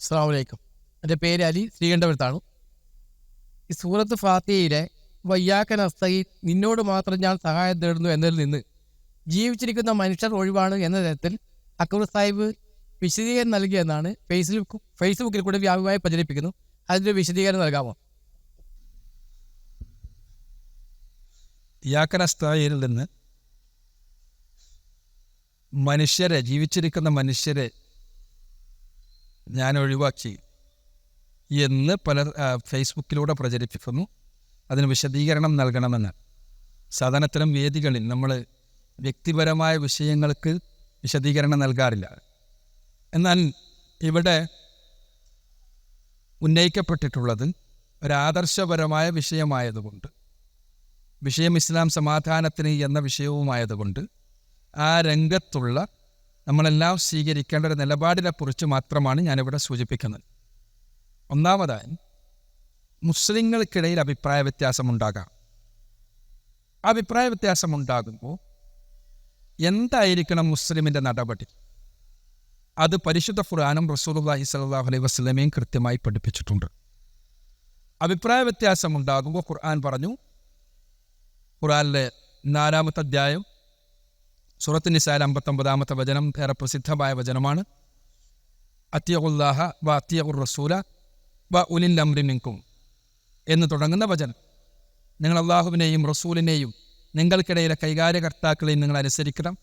അസ്സാം വലൈക്കും എന്റെ പേര് അലി ശ്രീകണ്ഠപുരത്താണ്. ഈ സൂറത്ത് ഫാത്തിയയിലെ വയ്യാക്കൻ അസ്തയിൽ നിന്നോട് മാത്രം ഞാൻ സഹായം തേടുന്നു എന്നതിൽ നിന്ന് ജീവിച്ചിരിക്കുന്ന മനുഷ്യർ ഒഴിവാണ് എന്ന തരത്തിൽ അക്ബർ സാഹിബ് വിശദീകരണം നൽകിയെന്നാണ് ഫേസ്ബുക്ക് ഫേസ്ബുക്കിൽ കൂടെ വ്യാപകമായി പ്രചരിപ്പിക്കുന്നു. അതിന്റെ വിശദീകരണം നൽകാമോ? യാക്കനസ്തായിൽ നിന്ന് മനുഷ്യരെ ജീവിച്ചിരിക്കുന്ന മനുഷ്യരെ ഞാൻ ഒഴിവാക്കി എന്ന് പലർ ഫേസ്ബുക്കിലൂടെ പ്രചരിപ്പിക്കുന്നു. അതിന് വിശദീകരണം നൽകണമെന്ന്. സാധാരണത്തരം വേദികളിൽ നമ്മൾ വ്യക്തിപരമായ വിഷയങ്ങൾക്ക് വിശദീകരണം നൽകാറില്ല. എന്നാൽ ഇവിടെ ഉന്നയിക്കപ്പെട്ടിട്ടുള്ളത് ഒരാദർശപരമായ വിഷയമായതുകൊണ്ട് വിഷയം ഇസ്ലാം സമാധാനത്തിന് എന്ന വിഷയവുമായതുകൊണ്ട് ആ രംഗത്തുള്ള നമ്മളെല്ലാം സ്വീകരിക്കേണ്ട ഒരു നിലപാടിനെക്കുറിച്ച് മാത്രമാണ് ഞാനിവിടെ സൂചിപ്പിക്കുന്നത്. ഒന്നാമതായി മുസ്ലിങ്ങൾക്കിടയിൽ അഭിപ്രായ വ്യത്യാസമുണ്ടാകാം. അഭിപ്രായ വ്യത്യാസമുണ്ടാകുമ്പോൾ എന്തായിരിക്കണം മുസ്ലിമിന്റെ നടപടി? അത് പരിശുദ്ധ ഖുർആാനും റസൂലുള്ളാഹി സ്വല്ലല്ലാഹു അലൈഹി വസ്ലമയും കൃത്യമായി പഠിപ്പിച്ചിട്ടുണ്ട്. അഭിപ്രായ വ്യത്യാസമുണ്ടാകുമ്പോൾ ഖുർആൻ പറഞ്ഞു ഖുർആാനിലെ നാലാമത്തെ അധ്യായം സൂറത്ത് നിസാൽ അമ്പത്തൊമ്പതാമത്തെ വചനം ഏറെ പ്രസിദ്ധമായ വചനമാണ്. അത്യഹുല്ലാഹ വ അത്യഹുർ റസൂല വ ഉലിൽ അമ്രി നിൽക്കും എന്ന് തുടങ്ങുന്ന വചനം. നിങ്ങൾ അള്ളാഹുവിനെയും റസൂലിനെയും നിങ്ങൾക്കിടയിലെ കൈകാര്യകർത്താക്കളെയും നിങ്ങൾ അനുസരിക്കണം.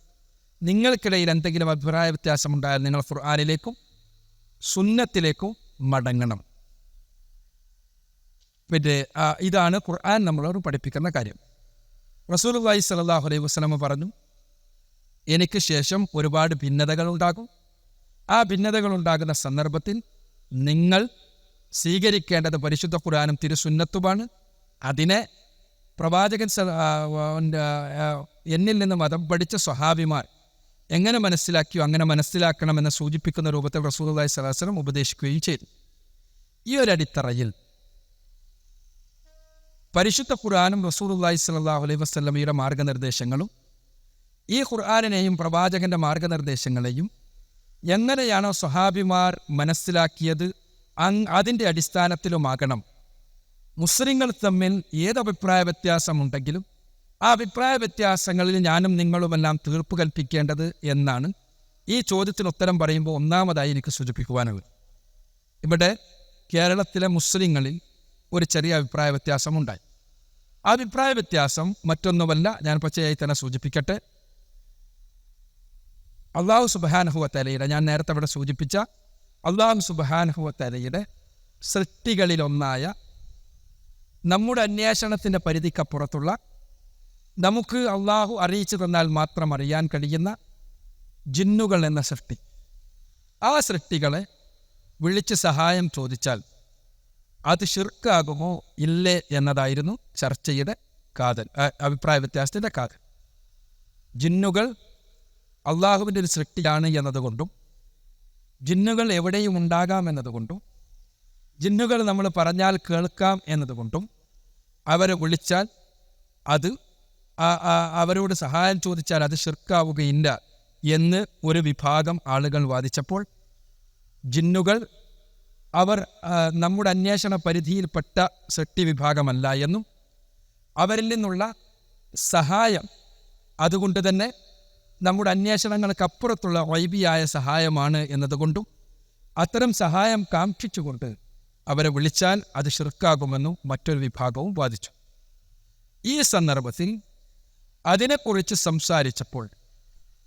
നിങ്ങൾക്കിടയിൽ എന്തെങ്കിലും അഭിപ്രായ വ്യത്യാസമുണ്ടായാൽ നിങ്ങൾ ഖുർആാനിലേക്കും സുന്നത്തിലേക്കും മടങ്ങണം. പിന്നെ ഇതാണ് ഖുർആൻ നമ്മളോട് പഠിപ്പിക്കുന്ന കാര്യം. റസൂലുള്ളാഹി സ്വല്ലല്ലാഹു അലൈഹി വസ്ലമ പറഞ്ഞു എനിക്ക് ശേഷം ഒരുപാട് ഭിന്നതകൾ ഉണ്ടാകും. ആ ഭിന്നതകൾ ഉണ്ടാകുന്ന സന്ദർഭത്തിൽ നിങ്ങൾ സ്വീകരിക്കേണ്ടത് പരിശുദ്ധ ഖുർആനും തിരുസുന്നത്തുമാണ്. അതിനെ പ്രവാചകൻ എന്നിൽ നിന്ന് മതം പഠിച്ച സ്വഹാബിമാർ എങ്ങനെ മനസ്സിലാക്കിയോ അങ്ങനെ മനസ്സിലാക്കണമെന്ന് സൂചിപ്പിക്കുന്ന രൂപത്തിൽ അലൈഹി വസല്ലം ഉപദേശിക്കുകയും ചെയ്തു. ഈ ഒരു അടിത്തറയിൽ പരിശുദ്ധ ഖുർആാനും റസൂലുള്ളാഹി സ്വല്ലല്ലാഹു അലൈഹി വസ്ലമിയുടെ മാർഗനിർദ്ദേശങ്ങളും ഈ ഖുർആാനിനെയും പ്രവാചകന്റെ മാർഗനിർദ്ദേശങ്ങളെയും എങ്ങനെയാണോ സ്വഹാബിമാർ മനസ്സിലാക്കിയത് അങ് അതിന്റെ അടിസ്ഥാനത്തിലുമാകണം. മുസ്ലിങ്ങൾ തമ്മിൽ ഏത് അഭിപ്രായ വ്യത്യാസമുണ്ടെങ്കിലും ആ അഭിപ്രായ വ്യത്യാസങ്ങളിൽ ഞാനും നിങ്ങളുമെല്ലാം തീർപ്പ് കൽപ്പിക്കേണ്ടത് എന്നാണ് ഈ ചോദ്യത്തിന് ഉത്തരം പറയുമ്പോൾ ഒന്നാമതായി എനിക്ക് സൂചിപ്പിക്കുവാനുള്ളത്. ഇവിടെ കേരളത്തിലെ മുസ്ലിങ്ങളിൽ ഒരു ചെറിയ അഭിപ്രായ വ്യത്യാസമുണ്ടായി. അഭിപ്രായ വ്യത്യാസം മറ്റൊന്നുമല്ല ഞാൻ പച്ചയായി തന്നെ സൂചിപ്പിക്കട്ടെ. അള്ളാഹു സുബാനഹുവത്തലയുടെ ഞാൻ നേരത്തെ ഇവിടെ സൂചിപ്പിച്ച അള്ളാഹു സുബാനഹുവത്തലയുടെ സൃഷ്ടികളിലൊന്നായ നമ്മുടെ അന്വേഷണത്തിന്റെ പരിധിക്കപ്പുറത്തുള്ള നമുക്ക് അള്ളാഹു അറിയിച്ചു തന്നാൽ മാത്രം അറിയാൻ കഴിയുന്ന ജിന്നുകൾ എന്ന സൃഷ്ടി. ആ സൃഷ്ടികളെ വിളിച്ച് സഹായം ചോദിച്ചാൽ അത് ഷിർക്കാകുമോ ഇല്ലേ എന്നതായിരുന്നു ചർച്ചയുടെ കാതൽ അഭിപ്രായ വ്യത്യാസത്തിന്റെ കാതൽ. ജിന്നുകൾ അള്ളാഹുവിന്റെ ഒരു സൃഷ്ടിയാണ് എന്നതുകൊണ്ടും ജിന്നുകൾ എവിടെയും ഉണ്ടാകാം എന്നതുകൊണ്ടും ജിന്നുകൾ നമ്മൾ പറഞ്ഞാൽ കേൾക്കാം എന്നതുകൊണ്ടും അവരെ വിളിച്ചാൽ അത് അവരോട് സഹായം ചോദിച്ചാൽ അത് ഷിർക്കാവുകയില്ല എന്ന് ഒരു വിഭാഗം ആളുകൾ വാദിച്ചപ്പോൾ ജിന്നുകൾ അവർ നമ്മുടെ അന്വേഷണ പരിധിയിൽപ്പെട്ട സൃഷ്ടി വിഭാഗമല്ല എന്നും അവരിൽ നിന്നുള്ള സഹായം അതുകൊണ്ട് തന്നെ നമ്മുടെ അന്വേഷണങ്ങൾക്കപ്പുറത്തുള്ള വൈബിയായ സഹായമാണ് എന്നതുകൊണ്ടും അത്തരം സഹായം കാക്ഷിച്ചുകൊണ്ട് അവരെ വിളിച്ചാൽ അത് ഷിർക്കാകുമെന്നും മറ്റൊരു വിഭാഗവും വാദിച്ചു. ഈ സന്ദർഭത്തിൽ അതിനെക്കുറിച്ച് സംസാരിച്ചപ്പോൾ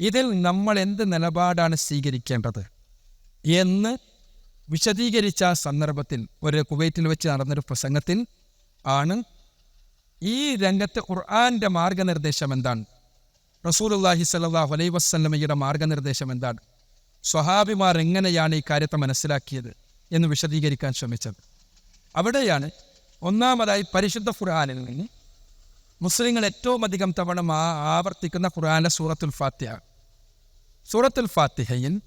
ഇതിൽ നമ്മൾ എന്ത് നിലപാടാണ് സ്വീകരിക്കേണ്ടത് എന്ന് വിശദീകരിച്ച സന്ദർഭത്തിൽ ഒരു കുവൈറ്റിൽ വെച്ച് നടന്നൊരു പ്രസംഗത്തിൽ ആണ് ഈ രംഗത്ത് ഖുർആാന്റെ മാർഗനിർദ്ദേശം എന്താണ്? റസൂലുള്ളാഹി സ്വല്ലല്ലാഹു അലൈഹി വസല്ലമയുടെ മാർഗനിർദ്ദേശം എന്താണ്? സ്വഹാബിമാർ എങ്ങനെയാണ് ഈ കാര്യത്തെ മനസ്സിലാക്കിയത് എന്ന് വിശദീകരിക്കാൻ ശ്രമിച്ചത്. അവിടെയാണ് ഒന്നാമതായി പരിശുദ്ധ ഖുർആനിൽ നിന്ന് മുസ്ലിങ്ങൾ ഏറ്റവും അധികം തവണ ആവർത്തിക്കുന്ന ഖുർആന്റെ സൂറത്തുൽ ഫാത്തിഹ. സൂറത്തുൽ ഫാത്തിഹയിൽ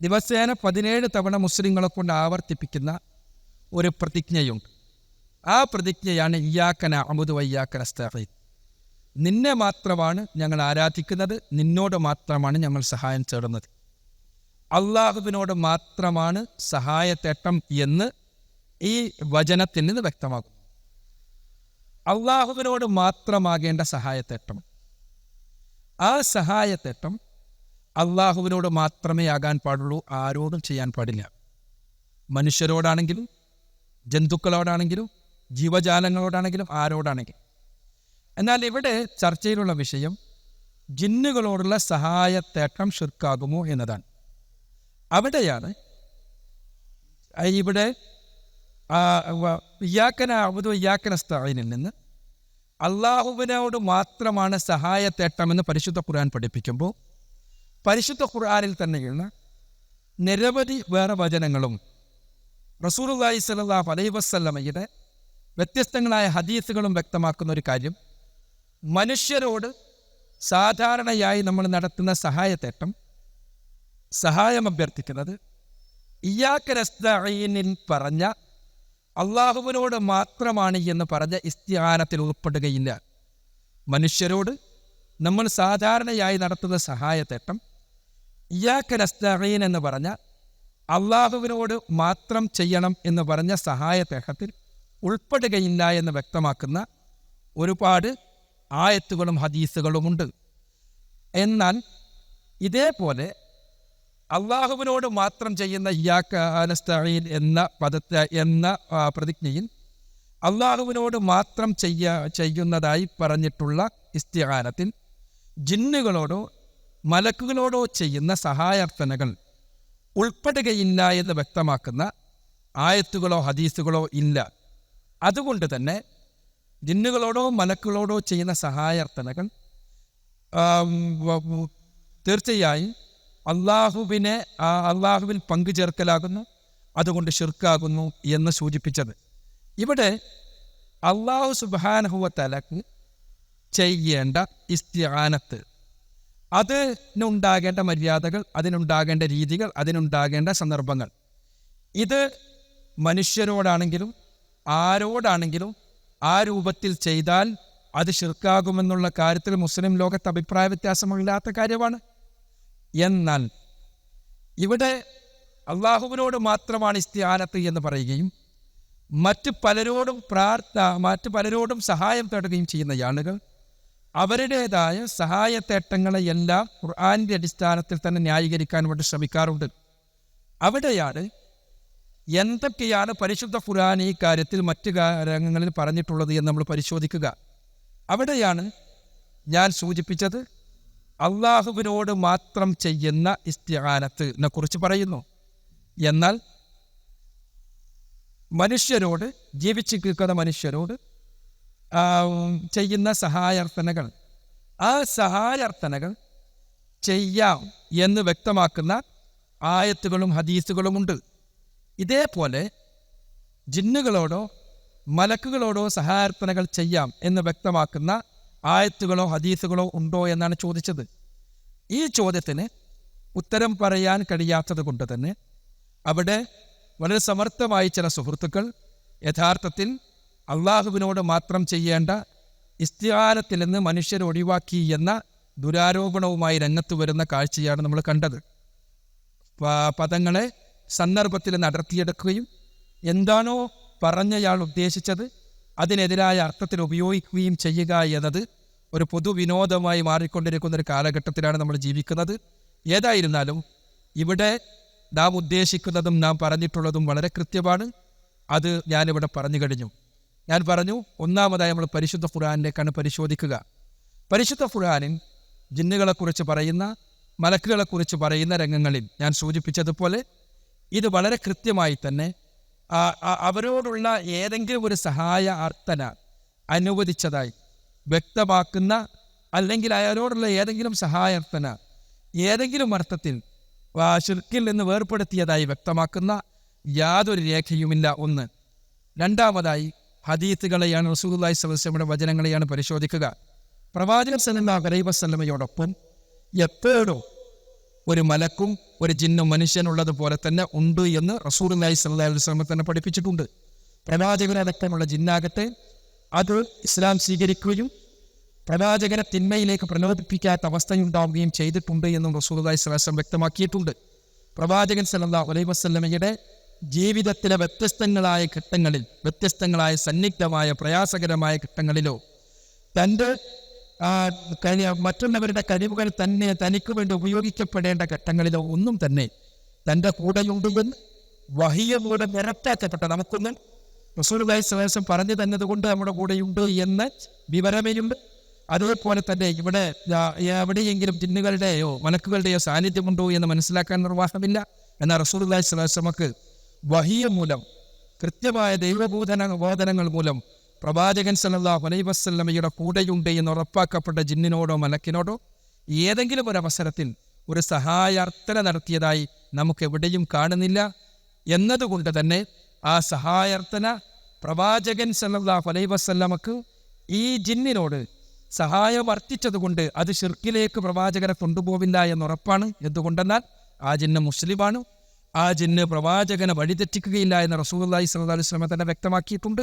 ദിവസേന പതിനേഴ് തവണ മുസ്ലിങ്ങളെ കൊണ്ട് ആവർത്തിപ്പിക്കുന്ന ഒരു പ്രതിജ്ഞയുണ്ട്. ആ പ്രതിജ്ഞയാണ് ഇയാക്കന അമുദ് വയ്യാക്കന സ്തഫീൻ നിന്നെ മാത്രമാണ് ഞങ്ങൾ ആരാധിക്കുന്നത് നിന്നോട് മാത്രമാണ് ഞങ്ങൾ സഹായം തേടുന്നത്. അള്ളാഹുവിനോട് മാത്രമാണ് സഹായത്തേട്ടം എന്ന് ഈ വചനത്തിൽ നിന്ന് വ്യക്തമാകും. അള്ളാഹുവിനോട് മാത്രമാകേണ്ട സഹായത്തേട്ടം ആ സഹായത്തേട്ടം അള്ളാഹുവിനോട് മാത്രമേ ആകാൻ പാടുള്ളൂ ആരോടും ചെയ്യാൻ പാടില്ല. മനുഷ്യരോടാണെങ്കിലും ജന്തുക്കളോടാണെങ്കിലും ജീവജാലങ്ങളോടാണെങ്കിലും ആരോടാണെങ്കിലും. എന്നാൽ ഇവിടെ ചർച്ചയിലുള്ള വിഷയം ജിന്നുകളോടുള്ള സഹായത്തേട്ടം ഷിർക്കാകുമോ എന്നതാണ്. അവിടെയാണ് ഇവിടെ ഇയാക്കന അബുദു ഇയാക്കന സ്ഥാനിൽ നിന്ന് അള്ളാഹുവിനോട് മാത്രമാണ് സഹായത്തേട്ടമെന്ന് പരിശുദ്ധ ഖുർആൻ പഠിപ്പിക്കുമ്പോൾ പരിശുദ്ധ ഖുർആാനിൽ തന്നെയുള്ള നിരവധി വേറെ വചനങ്ങളും സ്വല്ലല്ലാഹു അലൈഹി വസല്ലമയുടെ വ്യത്യസ്തങ്ങളായ ഹദീസുകളും വ്യക്തമാക്കുന്ന ഒരു കാര്യം. മനുഷ്യരോട് സാധാരണയായി നമ്മൾ നടത്തുന്ന സഹായത്തേട്ടം സഹായം അഭ്യർത്ഥിക്കുന്നത് ഇയാക്കരസ്തീനിൽ പറഞ്ഞ അള്ളാഹുവിനോട് മാത്രമാണ് എന്ന് പറഞ്ഞ ഇസ്തിഹാനത്തിൽ ഉൾപ്പെടുകയില്ല. മനുഷ്യരോട് നമ്മൾ സാധാരണയായി നടത്തുന്ന സഹായത്തേട്ടം ഇയാക്കരസ്തീൻ എന്ന് പറഞ്ഞ അള്ളാഹുവിനോട് മാത്രം ചെയ്യണം എന്ന് പറഞ്ഞ സഹായത്തേട്ടത്തിൽ ഉൾപ്പെടുകയില്ല എന്ന് വ്യക്തമാക്കുന്ന ഒരുപാട് ആയത്തുകളും ഹദീസുകളുമുണ്ട് എന്നാൽ ഇതേപോലെ അള്ളാഹുവിനോട് മാത്രം ചെയ്യുന്ന ഇയാക്കനസ്തീൻ എന്ന പദത്തെ എന്ന പ്രതിജ്ഞയിൽ അള്ളാഹുവിനോട് മാത്രം ചെയ്യ ചെയ്യുന്നതായി പറഞ്ഞിട്ടുള്ള ഇസ്തിഹാനത്തിൽ ജിന്നുകളോടോ മലക്കുകളോടോ ചെയ്യുന്ന സഹായാർത്ഥനകൾ ഉൾപ്പെടുകയില്ല എന്ന് വ്യക്തമാക്കുന്ന ആയത്തുകളോ ഹദീസുകളോ ഇല്ല. അതുകൊണ്ട് തന്നെ ജിന്നുകളോടോ മലക്കുകളോടോ ചെയ്യുന്ന സഹായാർത്ഥനകൾ തീർച്ചയായും അള്ളാഹുവിനെ ആ അള്ളാഹുവിൽ പങ്കുചേർക്കലാകുന്നു അതുകൊണ്ട് ഷിർക്കാകുന്നു എന്ന് സൂചിപ്പിച്ചത്. ഇവിടെ അള്ളാഹു സുബാനഹുവ തലക്ക് ചെയ്യേണ്ട ഇസ്തിഹാനത്ത് അതിനുണ്ടാകേണ്ട മര്യാദകൾ അതിനുണ്ടാകേണ്ട രീതികൾ അതിനുണ്ടാകേണ്ട സന്ദർഭങ്ങൾ. ഇത് മനുഷ്യരോടാണെങ്കിലും ആരോടാണെങ്കിലും ആ രൂപത്തിൽ ചെയ്താൽ അത് ഷിർക്കാകുമെന്നുള്ള കാര്യത്തിൽ മുസ്ലിം ലോകത്ത് അഭിപ്രായ വ്യത്യാസമില്ലാത്ത കാര്യമാണ്. എന്നാൽ ഇവിടെ അള്ളാഹുവിനോട് മാത്രമാണ് ഇസ്തിയാനത്ത് എന്ന് പറയുകയും മറ്റ് പലരോടും പ്രാർത്ഥ മറ്റ് പലരോടും സഹായം തേടുകയും ചെയ്യുന്ന ആളുകൾ അവരുടേതായ സഹായത്തേട്ടങ്ങളെയെല്ലാം ഖുർആാനിന്റെ അടിസ്ഥാനത്തിൽ തന്നെ ന്യായീകരിക്കാൻ വേണ്ടി ശ്രമിക്കാറുണ്ട്. അവിടെയാണ് എന്തൊക്കെയാണ് പരിശുദ്ധ ഖുർആൻ ഈ കാര്യത്തിൽ മറ്റു രംഗങ്ങളിൽ പറഞ്ഞിട്ടുള്ളത് എന്ന് നമ്മൾ പരിശോധിക്കുക. അവിടെയാണ് ഞാൻ സൂചിപ്പിച്ചത് അള്ളാഹുവിനോട് മാത്രം ചെയ്യുന്ന ഇസ്തിഹാനത്തിനെ കുറിച്ച് പറയുന്നു. എന്നാൽ മനുഷ്യരോട് ജീവിച്ചു നിൽക്കുന്ന മനുഷ്യരോട് ചെയ്യുന്ന സഹായാർത്ഥനകൾ ആ സഹായാർത്ഥനകൾ ചെയ്യാം എന്ന് വ്യക്തമാക്കുന്ന ആയത്തുകളും ഹദീസുകളുമുണ്ട്. ഇതേപോലെ ജിന്നുകളോടോ മലക്കുകളോടോ സഹായാർത്ഥനകൾ ചെയ്യാം എന്ന് വ്യക്തമാക്കുന്ന ആയത്തുകളോ ഹദീസുകളോ ഉണ്ടോ എന്നാണ് ചോദിച്ചത്. ഈ ചോദ്യത്തിന് ഉത്തരം പറയാൻ കഴിയാത്തത് കൊണ്ട് തന്നെ അവിടെ വളരെ സമർത്ഥമായി ചില സുഹൃത്തുക്കൾ യഥാർത്ഥത്തിൽ അള്ളാഹുവിനോട് മാത്രം ചെയ്യേണ്ട ഇസ്തിഹാരത്തിൽ നിന്ന് മനുഷ്യരെ ഒഴിവാക്കി എന്ന ദുരാരോപണവുമായി രംഗത്ത് വരുന്ന കാഴ്ചയാണ് നമ്മൾ കണ്ടത്. പദങ്ങളെ സന്ദർഭത്തിൽ നടത്തിയെടുക്കുകയും എന്താണോ പറഞ്ഞയാൾ ഉദ്ദേശിച്ചത് അതിനെതിരായ അർത്ഥത്തിൽ ഉപയോഗിക്കുകയും ചെയ്യുക എന്നത് ഒരു പൊതുവിനോദമായി മാറിക്കൊണ്ടിരിക്കുന്ന ഒരു കാലഘട്ടത്തിലാണ് നമ്മൾ ജീവിക്കുന്നത്. ഏതായിരുന്നാലും ഇവിടെ നാം ഉദ്ദേശിക്കുന്നതും നാം പറഞ്ഞിട്ടുള്ളതും വളരെ കൃത്യമാണ്. അത് ഞാനിവിടെ പറഞ്ഞു കഴിഞ്ഞു. ഞാൻ പറഞ്ഞു ഒന്നാമതായി നമ്മൾ പരിശുദ്ധ ഖുർആനിലേക്കാണ് പരിശോധിക്കുക. പരിശുദ്ധ ഫുഹാനിൻ ജിന്നുകളെക്കുറിച്ച് പറയുന്ന മലക്കുകളെക്കുറിച്ച് പറയുന്ന രംഗങ്ങളിൽ ഞാൻ സൂചിപ്പിച്ചതുപോലെ ഇത് വളരെ കൃത്യമായി തന്നെ അവരോടുള്ള ഏതെങ്കിലും ഒരു സഹായ അർത്ഥന അനുവദിച്ചതായി വ്യക്തമാക്കുന്ന അല്ലെങ്കിൽ അയാളോടുള്ള ഏതെങ്കിലും സഹായാർത്ഥന ഏതെങ്കിലും അർത്ഥത്തിൽ ഷിർക്കിൽ നിന്ന് വേർപ്പെടുത്തിയതായി വ്യക്തമാക്കുന്ന യാതൊരു രേഖയുമില്ല. ഒന്ന് രണ്ടാമതായി ഹദീത്തുകളെയാണ് അലൈഹി വസല്ലമയുടെ വചനങ്ങളെയാണ് പരിശോധിക്കുക. പ്രവാചകൻ സലമ അലൈഹി വസ്ലമയോടൊപ്പം എപ്പോഴും ഒരു മലക്കും ഒരു ജിന്നും മനുഷ്യനുള്ളത് പോലെ തന്നെ ഉണ്ട് എന്ന് സ്വല്ലല്ലാഹു അലൈഹി വസല്ലമ തന്നെ പഠിപ്പിച്ചിട്ടുണ്ട്. പ്രവാചകനെ വ്യക്തമുള്ള ജിന്നാകട്ടെ അത് ഇസ്ലാം സ്വീകരിക്കുകയും പ്രവാചകനെ തിന്മയിലേക്ക് പ്രലോഭിപ്പിക്കാത്ത അവസ്ഥയുണ്ടാവുകയും ചെയ്തിട്ടുണ്ട് എന്നും സ്വല്ലല്ലാഹു അലൈഹി വസല്ലം വ്യക്തമാക്കിയിട്ടുണ്ട്. പ്രവാചകൻ സല്ലല്ലാഹു അലൈഹി വസ്ലമയുടെ ജീവിതത്തിലെ വ്യത്യസ്തങ്ങളായ ഘട്ടങ്ങളിൽ വ്യത്യസ്തങ്ങളായ സന്നിഗ്ധമായ പ്രയാസകരമായ ഘട്ടങ്ങളിലോ തന്റെ മറ്റുള്ളവരുടെ കഴിവുകൾ തന്നെ തനിക്ക് വേണ്ടി ഉപയോഗിക്കപ്പെടേണ്ട ഘട്ടങ്ങളിലോ ഒന്നും തന്നെ തന്റെ കൂടെയുണ്ടെന്ന് വഹിയ കൂടെ നിരത്താക്കപ്പെട്ട നമുക്കൊന്ന് റസൂലുള്ളാഹി ഗായ് അലൈഹി പറഞ്ഞു തന്നതുകൊണ്ട് നമ്മുടെ കൂടെയുണ്ട് എന്ന് വിവരമേയുണ്ട് അതേപോലെ തന്നെ ഇവിടെ എവിടെയെങ്കിലും ജിന്നുകളുടെയോ മലക്കുകളുടെയോ സാന്നിധ്യമുണ്ടോ എന്ന് മനസ്സിലാക്കാൻ നിർവാഹമില്ല. എന്നാൽ റസൂലുള്ളാഹി ഗായ് വസല്ലമക്ക് വഹിയ മൂലം കൃത്യമായ ദൈവബോധന ബോധനങ്ങൾ മൂലം പ്രവാചകൻ സല്ലല്ലാഹു അലൈഹി വസല്ലമയുടെ കൂടെയുണ്ട് എന്ന് ഉറപ്പാക്കപ്പെട്ട ജിന്നിനോടോ മലക്കിനോടോ ഏതെങ്കിലും ഒരു അവസരത്തിൽ ഒരു സഹായാർത്ഥന നടത്തിയതായി നമുക്ക് എവിടെയും കാണുന്നില്ല. എന്നതുകൊണ്ട് തന്നെ ആ സഹായാർത്ഥന പ്രവാചകൻ സല്ലല്ലാഹു അലൈഹി വസല്ലമക്ക് ഈ ജിന്നിനോട് സഹായം അർത്ഥിച്ചതുകൊണ്ട് അത് ഷിർക്കിലേക്ക് പ്രവാചകനെ കൊണ്ടുപോവില്ല എന്നുറപ്പാണ് എന്തുകൊണ്ടെന്നാൽ ആ ജിന്ന് മുസ്ലിമാണ്. ആ ജിന്ന് പ്രവാചകനെ വഴിതെറ്റിക്കുകയില്ല എന്ന് റസൂലുള്ളാഹി അള്ളഹി അലൈഹി വസല്ലമ തന്നെ വ്യക്തമാക്കിയിട്ടുണ്ട്.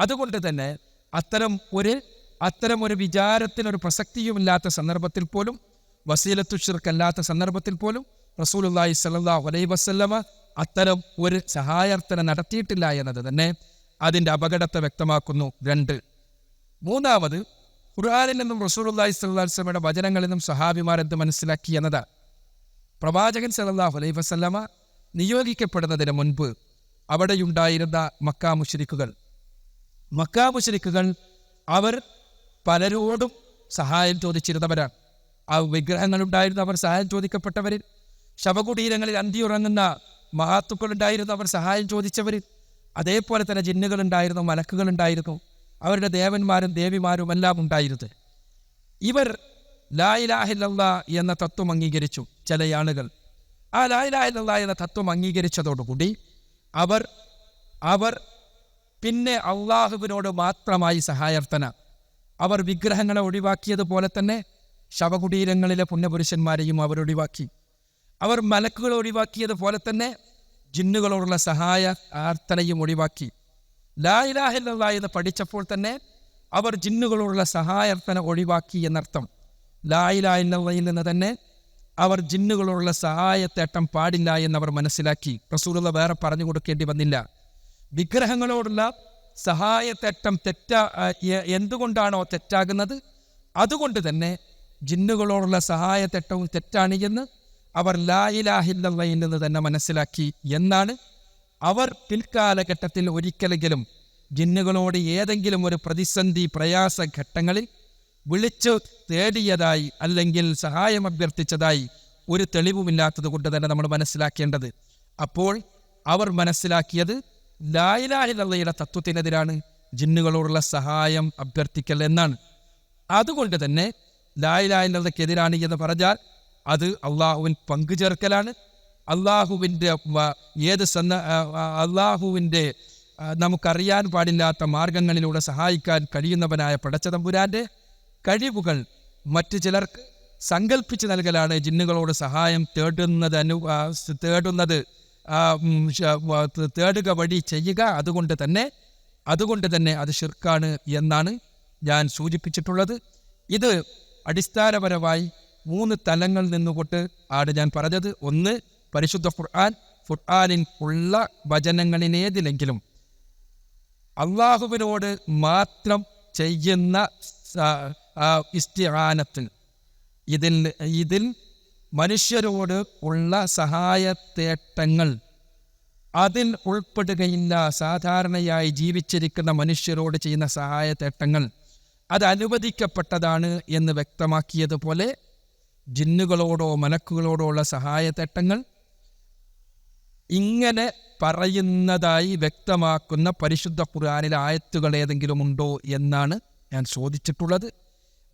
അതുകൊണ്ട് തന്നെ അത്തരം ഒരു അത്തരം ഒരു വിചാരത്തിനൊരു പ്രസക്തിയുമില്ലാത്ത സന്ദർഭത്തിൽ പോലും വസീലത്തു ഷിർക്കല്ലാത്ത സന്ദർഭത്തിൽ പോലും റസൂലുള്ളാഹി സ്വല്ലല്ലാഹു അലൈഹി വസല്ലമ അത്തരം ഒരു സഹായാർത്ഥന നടത്തിയിട്ടില്ല എന്നത് തന്നെ അതിന്റെ അപകടത്തെ വ്യക്തമാക്കുന്നു. രണ്ട്. മൂന്നാമത് ഖുർആാനിൽ നിന്നും അലൈഹി വസല്ലമയുടെ വചനങ്ങളിൽ നിന്നും സഹാബിമാർ എന്ത് മനസ്സിലാക്കി എന്നതാണ് പ്രവാചകൻ സല്ലാഹു അലൈഹി വസല്ലമ നിയോഗിക്കപ്പെടുന്നതിന് മുൻപ് അവിടെയുണ്ടായിരുന്ന മക്കാ മുശ്രിക്കുകൾ മക്കാ മുശ്രിക്കുകൾ അവർ പലരോടും സഹായം ചോദിച്ചിരുന്നവരാണ്. ആ വിഗ്രഹങ്ങളുണ്ടായിരുന്ന അവർ സഹായം ചോദിക്കപ്പെട്ടവരിൽ. ശവകുടീരങ്ങളിൽ അന്തിയുറങ്ങുന്ന മഹാത്തുക്കളുണ്ടായിരുന്നു അവർ സഹായം ചോദിച്ചവരിൽ. അതേപോലെ തന്നെ ജിന്നുകളുണ്ടായിരുന്നു മലക്കുകളുണ്ടായിരുന്നു അവരുടെ ദേവന്മാരും ദേവിമാരും എല്ലാം ഉണ്ടായിരുന്നു ഇവർ ലായിലാഹില്ല എന്ന തത്വം അംഗീകരിച്ചു ചില ആളുകൾ. ആ ലായിലാഹില്ല എന്ന തത്വം അംഗീകരിച്ചതോടുകൂടി അവർ അവർ പിന്നെ അള്ളാഹുവിനോട് മാത്രമായി സഹായർത്ഥന. അവർ വിഗ്രഹങ്ങളെ ഒഴിവാക്കിയതുപോലെ തന്നെ ശവകുടീരങ്ങളിലെ പുണ്യപുരുഷന്മാരെയും അവർ ഒഴിവാക്കി. അവർ മലക്കുകൾ ഒഴിവാക്കിയതുപോലെ തന്നെ ജിന്നുകളോടുള്ള സഹായ ആർത്ഥനയും ഒഴിവാക്കി. ലായിലാഹില്ല എന്ന് പഠിച്ചപ്പോൾ തന്നെ അവർ ജിന്നുകളോടുള്ള സഹായാർത്ഥന ഒഴിവാക്കി എന്നർത്ഥം. ലായിലാഹില്ലയിൽ നിന്ന് തന്നെ അവർ ജിന്നുകളോടുള്ള സഹായത്തേട്ടം പാടില്ല എന്നവർ മനസ്സിലാക്കി. റസൂലുള്ള വേറെ പറഞ്ഞു കൊടുക്കേണ്ടി വന്നില്ല. വിഗ്രഹങ്ങളോടുള്ള സഹായ തെറ്റാ എന്തുകൊണ്ടാണോ തെറ്റാകുന്നത്? അതുകൊണ്ട് തന്നെ ജിന്നുകളോടുള്ള സഹായത്തേട്ടവും തെറ്റാണ് എന്ന് അവർ ലായിലാഹില്ലയിൽ നിന്ന് തന്നെ മനസ്സിലാക്കി എന്നാണ്. അവർ പിൽക്കാലഘട്ടത്തിൽ ഒരിക്കലെങ്കിലും ജിന്നുകളോട് ഏതെങ്കിലും ഒരു പ്രതിസന്ധി പ്രയാസ ഘട്ടങ്ങളിൽ വിളിച്ചു തേടിയതായി അല്ലെങ്കിൽ സഹായം അഭ്യർത്ഥിച്ചതായി ഒരു തെളിവുമില്ലാത്തത് കൊണ്ട് തന്നെ നമ്മൾ മനസ്സിലാക്കേണ്ടത്. അപ്പോൾ അവർ മനസ്സിലാക്കിയത് ലായിലാഹിലയുടെ തത്വത്തിനെതിരാണ് ജിന്നുകളോടുള്ള സഹായം അഭ്യർത്ഥിക്കൽ എന്നാണ്. അതുകൊണ്ട് തന്നെ ലായിലാഹിലതയ്ക്കെതിരാണ് എന്ന് പറഞ്ഞാൽ അത് അള്ളാഹുവിൻ പങ്കുചേർക്കലാണ്. അള്ളാഹുവിന്റെ വ- ഏത് സന്ന അള്ളാഹുവിന്റെ നമുക്കറിയാൻ പാടില്ലാത്ത മാർഗങ്ങളിലൂടെ സഹായിക്കാൻ കഴിയുന്നവനായ പടച്ചതമ്പുരാന്റെ കഴിവുകൾ മറ്റു ചിലർക്ക് സങ്കല്പിച്ച് നൽകലാണ് ജിന്നുകളോട് സഹായം തേടുന്നത് അനു തേടുന്നത്. തേടുക വഴി ചെയ്യുക. അതുകൊണ്ട് തന്നെ അതുകൊണ്ട് തന്നെ അത് ഷിർക്കാണ് എന്നാണ് ഞാൻ സൂചിപ്പിച്ചിട്ടുള്ളത്. ഇത് അടിസ്ഥാനപരമായി മൂന്ന് തലങ്ങൾ നിന്നുകൊണ്ട് ആണ് ഞാൻ പറഞ്ഞത്. ഒന്ന് പരിശുദ്ധ ഖുർആൻ. ഖുർആനിൽ ഉള്ള വചനങ്ങളിലേതിലെങ്കിലും അള്ളാഹുവിനോട് മാത്രം ചെയ്യുന്ന ഇസ്തിഹാനത്തിൽ ഇതിൽ ഇതിൽ മനുഷ്യരോട് ഉള്ള സഹായത്തേട്ടങ്ങൾ അതിൽ ഉൾപ്പെടുകയില്ല സാധാരണയായി ജീവിച്ചിരിക്കുന്ന മനുഷ്യരോട് ചെയ്യുന്ന സഹായത്തേട്ടങ്ങൾ അത് അനുവദിക്കപ്പെട്ടതാണ് എന്ന് വ്യക്തമാക്കിയതുപോലെ ജിന്നുകളോടോ മലക്കുകളോടോ ഉള്ള സഹായത്തേട്ടങ്ങൾ ഇങ്ങനെ പറയുന്നതായി വ്യക്തമാക്കുന്ന പരിശുദ്ധ ഖുർആനിലെ ആയത്തുകൾ ഏതെങ്കിലും ഉണ്ടോ എന്നാണ് ഞാൻ ചോദിച്ചിട്ടുള്ളത്.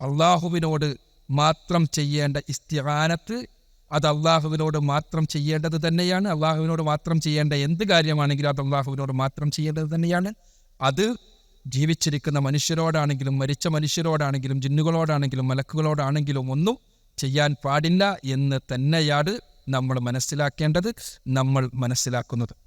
അള്ളാഹുവിനോട് മാത്രം ചെയ്യേണ്ട ഇസ്തിഹാനത്ത് അത് അള്ളാഹുവിനോട് മാത്രം ചെയ്യേണ്ടത് തന്നെയാണ്. അള്ളാഹുവിനോട് മാത്രം ചെയ്യേണ്ട എന്ത് കാര്യമാണെങ്കിലും അത് അള്ളാഹുവിനോട് മാത്രം ചെയ്യേണ്ടത് തന്നെയാണ്. അത് ജീവിച്ചിരിക്കുന്ന മനുഷ്യരോടാണെങ്കിലും മരിച്ച മനുഷ്യരോടാണെങ്കിലും ജിന്നുകളോടാണെങ്കിലും മലക്കുകളോടാണെങ്കിലും ഒന്നും ചെയ്യാൻ പാടില്ല എന്ന് തന്നെയാണ് നമ്മൾ മനസ്സിലാക്കേണ്ടത് നമ്മൾ മനസ്സിലാക്കുന്നത്.